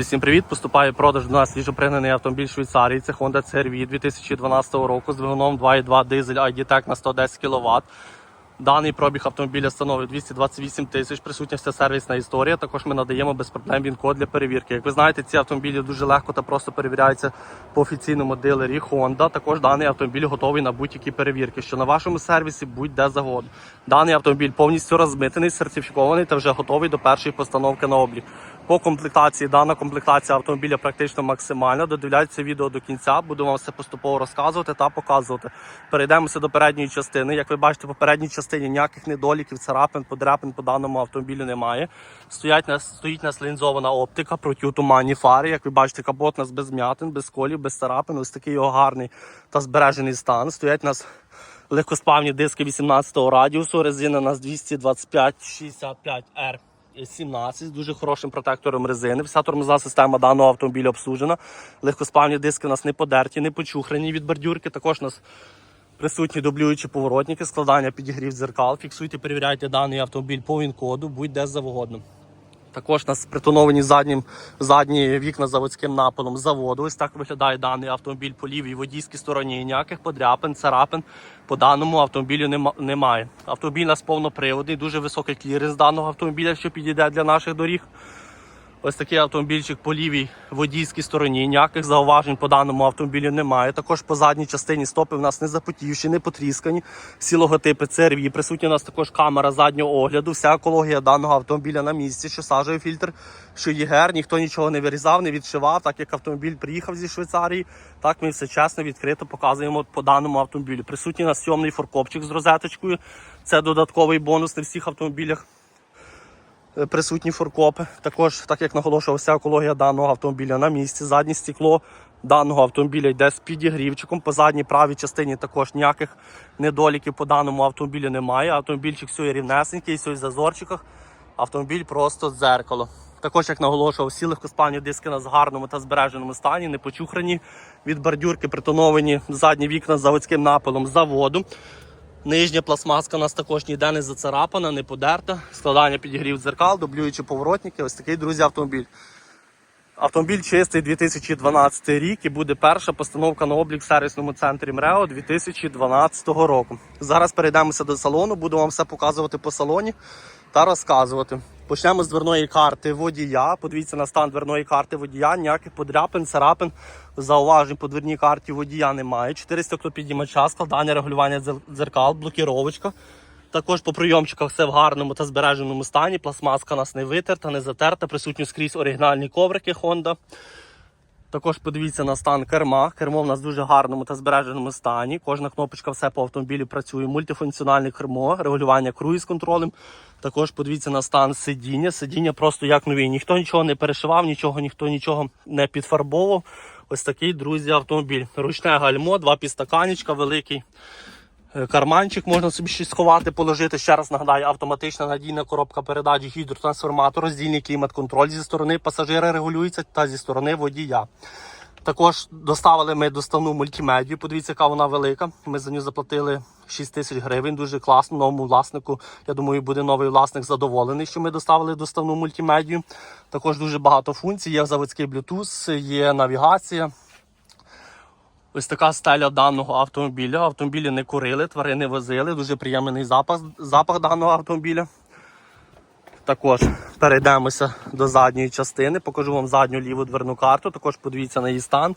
Всім привіт! Поступає продаж до нас свіжопригнаний автомобіль Швейцарії. Це Honda CR-V 2012 року з двигуном 2.2 дизель ID-Tech на 110 кВт. Даний пробіг автомобіля становить 228 тисяч, присутня вся сервісна історія. Також ми надаємо без проблем він-код для перевірки. Як ви знаєте, ці автомобілі дуже легко та просто перевіряються по офіційному дилері Honda. Також даний автомобіль готовий на будь-які перевірки, що на вашому сервісі будь-де завгодно. Даний автомобіль повністю розмитений, сертифікований та вже готовий до першої постановки на облік. По комплектації дана комплектація автомобіля практично максимальна. Додивляйтеся відео до кінця, буду вам все поступово розказувати та показувати. Перейдемося до передньої частини. Як ви бачите, по передній частині ніяких недоліків, царапин, подряпин по даному автомобілю немає. Стоять нас, стоїть нас лінзована оптика, протитуманні фари. Як ви бачите, капот у нас без м'ятин, без колів, без царапин. Ось такий його гарний та збережений стан. Стоять у нас легкосплавні диски 18-го радіусу, резина у нас 225-65R. 17 з дуже хорошим протектором резини. Вся тормозна система даного автомобіля обслужена. Легкоспальні диски у нас не подерті, не почухрані від бордюрки. Також у нас присутні дублюючі поворотники, складання підігрів дзеркал. Фіксуйте, перевіряйте даний автомобіль по він-коду, будь-де завгодно. Також у нас притоновані заднім, задні вікна заводським напилом заводу. Ось так виглядає даний автомобіль по лівій водійській стороні. Ніяких подряпин, царапин по даному автомобілю немає. Автомобіль у нас повноприводний, дуже високий кліренс даного автомобіля, що підійде для наших доріг. Ось такий автомобільчик по лівій водійській стороні. Ніяких зауважень по даному автомобілю немає. Також по задній частині стопи в нас не запотівші, не потріскані. Всі логотипи CRV. Присутня у нас також камера заднього огляду. Вся екологія даного автомобіля на місці, що сажею фільтр, що ЄГР. Ніхто нічого не вирізав, не відшивав. Так як автомобіль приїхав зі Швейцарії, так ми все чесно, відкрито показуємо по даному автомобілю. Присутній у нас сьомний форкопчик з розеточкою. Це додатковий бонус на всіх автомобілях присутні форкопи. Також, так як наголошував, вся екологія даного автомобіля на місці. Заднє стекло даного автомобіля йде з підігрівчиком. По задній правій частині також ніяких недоліків по даному автомобілю немає. Автомобільчик все рівнесенький, все в зазорчиках. Автомобіль просто дзеркало. Також, як наголошував, всі легкоспальні диски у нас гарному та збереженому стані, не почухрані від бордюрки, притоновані задні вікна з заводським напилом заводу. Нижня пластмаска у нас також ніде не зацарапана, не подерта. Складання підігрів дзеркал, дублюючі поворотники. Ось такий, друзі, автомобіль. Автомобіль чистий 2012 рік і буде перша постановка на облік в сервісному центрі МРЕО 2012 року. Зараз перейдемося до салону, буду вам все показувати по салоні та розказувати. Почнемо з дверної карти водія. Подивіться на стан дверної карти водія. Ніяких подряпин, царапин, зауважень по дверній карті водія немає. 400 підіймача, складання регулювання дзеркал, блокіровочка. Також по прийомчиках все в гарному та збереженому стані. Пластмаска нас не витерта, не затерта. Присутні скрізь оригінальні коврики Honda. Також подивіться на стан керма. Кермо в нас в дуже гарному та збереженому стані. Кожна кнопочка все по автомобілі працює. Мультифункціональне кермо, регулювання круїз контролем. Також подивіться на стан сидіння. Сидіння просто як нові. Ніхто нічого не перешивав, нічого, ніхто нічого не підфарбовував. Ось такий, друзі, автомобіль. Ручне гальмо, два підстаканічка, великий карманчик, можна собі щось сховати, положити. Ще раз нагадаю, автоматична надійна коробка передач, гідротрансформатор, роздільний клімат-контроль зі сторони пасажира регулюється та зі сторони водія. Також доставили ми доставну мультимедію. Подивіться, яка вона велика. Ми за нього заплатили 6 тисяч гривень. Дуже класно. Новому власнику. Я думаю, буде новий власник задоволений, що ми доставили доставну мультимедію. Також дуже багато функцій. Є заводський Bluetooth, є навігація. Ось така стеля даного автомобіля. Автомобілі не курили, тварини возили. Дуже приємний запах, запах даного автомобіля. Також перейдемося до задньої частини. Покажу вам задню ліву дверну карту. Також подивіться на її стан.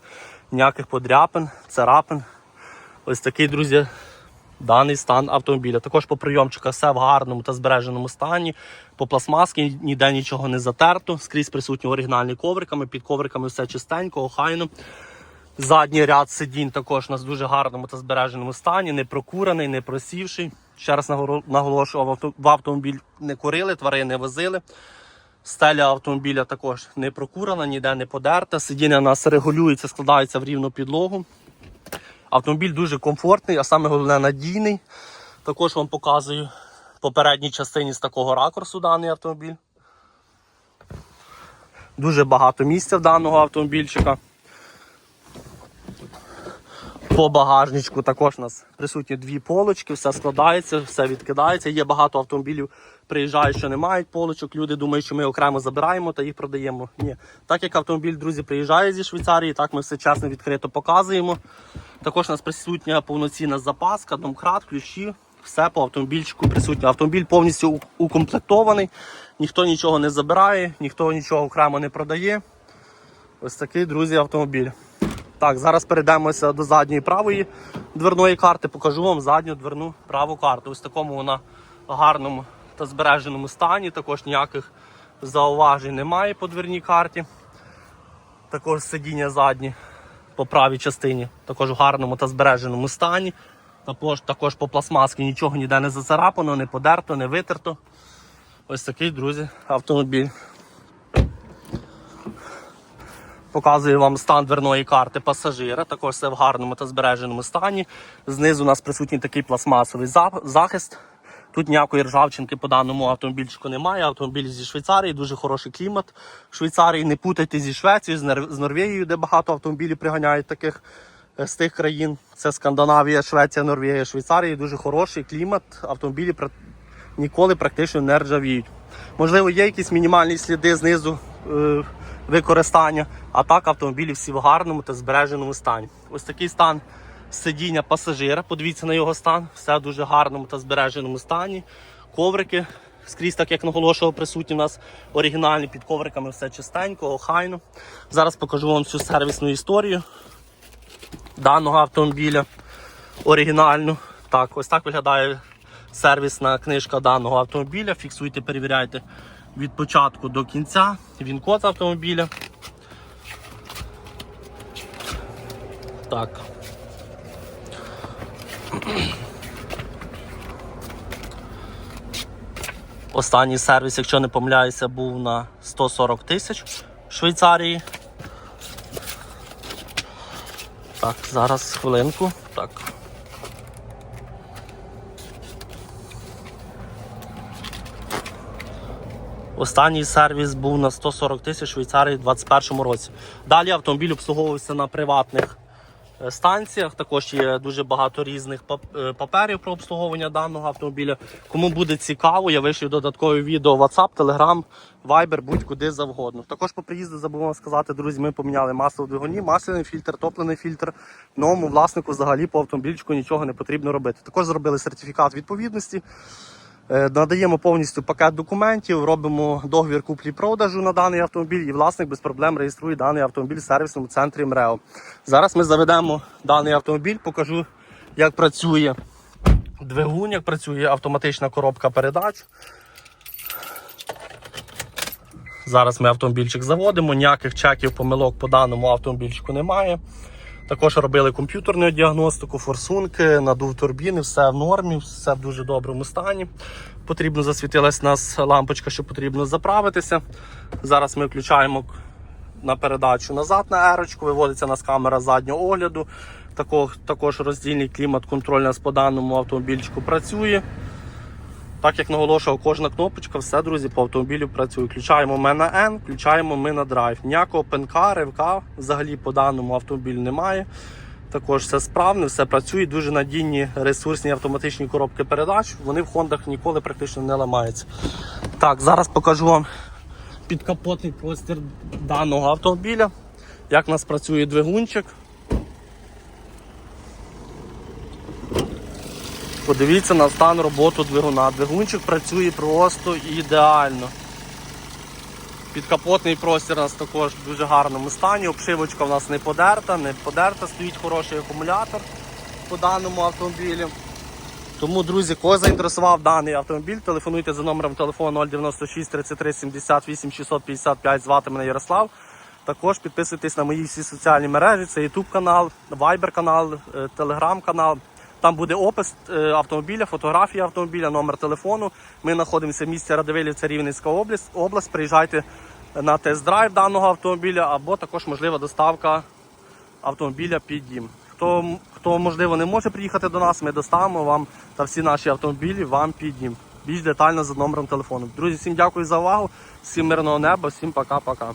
Ніяких подряпин, царапин. Ось такий, друзі, даний стан автомобіля. Також по прийомчиках все в гарному та збереженому стані. По пластмаски ніде нічого не затерто. Скрізь присутні оригінальні ковриками. Під ковриками все чистенько, охайно. Задній ряд сидінь також у нас в дуже гарному та збереженому стані, не прокурений, не просівший. Ще раз наголо- наголошував, в автомобіль не курили, тварини не возили. Стеля автомобіля також не прокурена, ніде не подерта. Сидіння у нас регулюється, складається в рівну підлогу. Автомобіль дуже комфортний, а саме головне надійний. Також вам показую в попередній частині з такого ракурсу даний автомобіль. Дуже багато місця в даного автомобільчика. По багажничку також у нас присутні дві полочки, все складається, все відкидається. Є багато автомобілів, приїжджають, що не мають полочок. Люди думають, що ми окремо забираємо та їх продаємо. Ні. Так як автомобіль, друзі, приїжджає зі Швейцарії, так ми все чесно відкрито показуємо. Також у нас присутня повноцінна запаска, домкрат, ключі. Все по автомобільчику присутнє. Автомобіль повністю укомплектований, ніхто нічого не забирає, ніхто нічого окремо не продає. Ось такий, друзі, автомобіль. Так, зараз перейдемося до задньої правої дверної карти. Покажу вам задню дверну праву карту. Ось в такому вона гарному та збереженому стані. Також ніяких зауважень немає по дверній карті. Також сидіння задні по правій частині, також в гарному та збереженому стані. Також, також по пластмасці нічого ніде не зацарапано, не подерто, не витерто. Ось такий, друзі, автомобіль. Показую вам стан дверної карти пасажира. Також все в гарному та збереженому стані. Знизу у нас присутній такий пластмасовий захист. Тут ніякої ржавчинки по даному автомобільчику немає. Автомобіль зі Швейцарії, дуже хороший клімат. В Швейцарії не путайте зі Швецією, з Нор- Норвегією, де багато автомобілів приганяють таких е, з тих країн. Це Скандинавія, Швеція, Норвегія, Швейцарія. Дуже хороший клімат. Автомобілі ніколи практично не ржавіють. Можливо, є якісь мінімальні сліди знизу використання, а так автомобілі всі в гарному та збереженому стані. Ось такий стан сидіння пасажира. Подивіться на його стан, все в дуже гарному та збереженому стані. Коврики скрізь, так як наголошував, присутні у нас оригінальні під ковриками, все чистенько, охайно. Зараз покажу вам всю сервісну історію даного автомобіля оригінальну. Так, ось так виглядає сервісна книжка даного автомобіля. Фіксуйте, перевіряйте від початку до кінця. Він код автомобіля. Так. Останній сервіс, якщо не помиляюся, був на 140 тисяч в Швейцарії. Так, зараз хвилинку. Так. Останній сервіс був на 140 тисяч Швейцарії у 2021 році. Далі автомобіль обслуговувався на приватних е, станціях. Також є дуже багато різних е, паперів про обслуговування даного автомобіля. Кому буде цікаво, я вишлю додаткові відео WhatsApp, Telegram, Viber, будь-куди завгодно. Також по приїзду забув вам сказати, друзі, ми поміняли масло в двигуні, масляний фільтр, топлений фільтр. Новому власнику взагалі по автомобільчику нічого не потрібно робити. Також зробили сертифікат відповідності. Е, Надаємо повністю пакет документів, робимо договір куплі-продажу на даний автомобіль, і власник без проблем реєструє даний автомобіль в сервісному центрі МРЕО. Зараз ми заведемо даний автомобіль, покажу, як працює двигун, як працює автоматична коробка передач. Зараз ми автомобільчик заводимо, ніяких чеків, помилок по даному автомобільчику немає. Також робили комп'ютерну діагностику, форсунки, надув турбіни, все в нормі, все в дуже доброму стані. Потрібно засвітилась у нас лампочка, що потрібно заправитися. Зараз ми включаємо на передачу назад на ерочку, виводиться у нас камера заднього огляду. Також, також роздільний клімат-контроль у нас по даному автомобільчику працює. Так як наголошував, кожна кнопочка, все, друзі, по автомобілю працює. Включаємо ми на N, включаємо ми на драйв. Ніякого пенка, ривка взагалі по даному автомобілю немає. Також все справне, все працює. Дуже надійні ресурсні автоматичні коробки передач. Вони в хондах ніколи практично не ламаються. Так, зараз покажу вам підкапотний простір даного автомобіля. Як у нас працює двигунчик. Подивіться на стан роботи двигуна. Двигунчик працює просто ідеально. Підкапотний простір у нас також в дуже гарному стані. Обшивочка у нас не подерта, не подерта, стоїть хороший акумулятор по даному автомобілю. Тому, друзі, кого заінтересував даний автомобіль, телефонуйте за номером телефону 096 33 78 655, звати мене Ярослав. Також підписуйтесь на мої всі соціальні мережі, це YouTube канал, Viber канал, е, Telegram канал. Там буде опис е, автомобіля, фотографії автомобіля, номер телефону. Ми знаходимося в місті Радивилів, це Рівненська область. область. Приїжджайте на тест-драйв даного автомобіля або також можлива доставка автомобіля під дім. Хто, хто можливо не може приїхати до нас, ми доставимо вам та всі наші автомобілі вам під дім. Більш детально за номером телефону. Друзі, всім дякую за увагу, всім мирного неба, всім пока-пока.